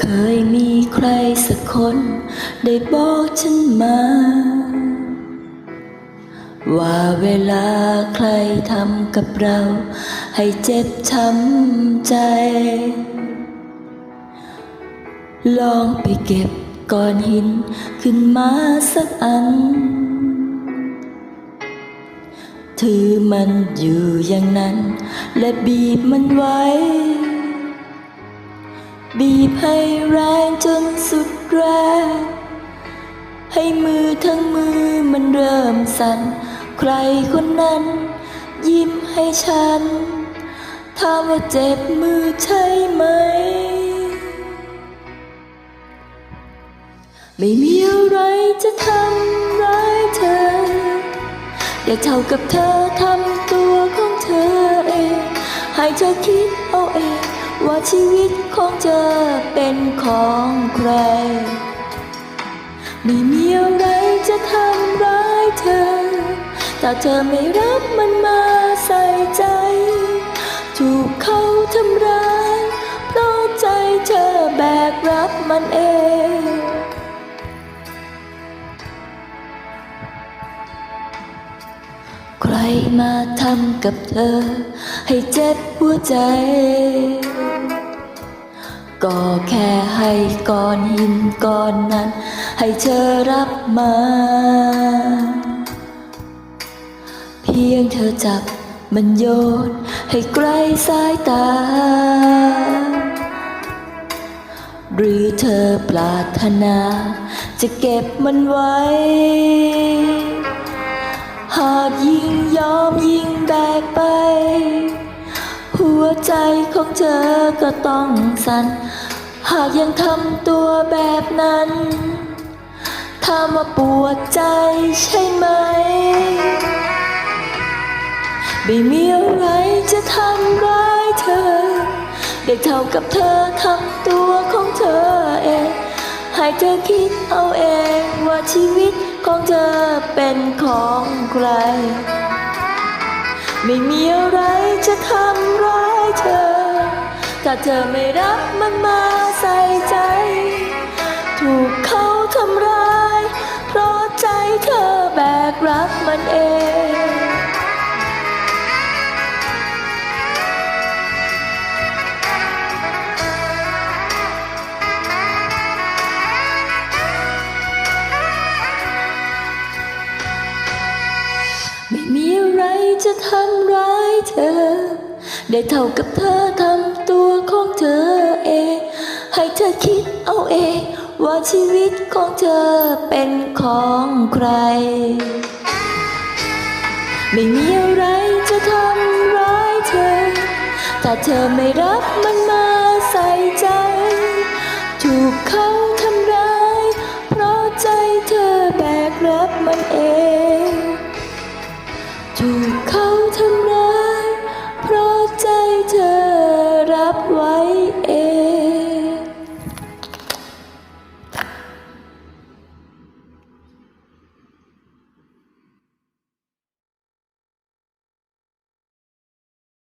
เคยมีใครสักคน ได้บอกฉันมา ว่าเวลาใครทำกับเรา ให้เจ็บช้ำใจ ลองไปเก็บก้อนหินขึ้นมาสักอัน ถือมันอยู่อย่างนั้น และบีบมันไว้ บีบให้แรงจนสุดแรงให้มือทั้งมือมันเริ่มสั่น ใครคนนั้น ยิ้มให้ฉันถามว่าเจ็บมือใช่ไหม ไม่มีอะไรจะทำร้ายเธอ อย่าเท่ากับเธอทำตัวของเธอเอง ให้เธอคิด ว่าชีวิตของเธอเป็นของใคร ไม่มีอะไรจะทำร้ายเธอ แต่เธอไม่รับมันมาใส่ใจ ถูกเขาทำร้ายเพราะใจเธอแบกรับมันเองใครมาทำกับเธอ ให้เจ็บหัวใจ ก็แค่ให้ก้อนหินก้อนนั้น ให้เธอรับมา เพียงเธอจับมันโยน ให้ไกลสายตา หรือเธอปรารถนา จะเก็บมันไว้ เธอก็ต้องสั่นหากยังทำตัวแบบนั้นถามว่าปวดใจใช่ไหม ไม่มีอะไรจะทำร้ายเธอ ได้เท่ากับเธอทำตัวของเธอเอง ให้เธอคิดเอาเองว่าชีวิตของเธอเป็นของใคร ไม่มีอะไรจะทำร้ายเธอ ถ้าเธอไม่รับมันมาใส่ใจ ถูกเขาทำร้าย เพราะใจเธอแบกรับมันเองไม่มีอะไรจะทำร้ายเธอ ได้เท่ากับเธอทำ ของเธอเอง ให้เธอคิดเอาเอง ว่าชีวิตของเธอเป็นของใคร ไม่มีอะไรจะทำร้ายเธอ ถ้าเธอไม่รับมันมาใส่ใจ ถูกเขาทำร้าย เพราะใจเธอแบกรับมันเอง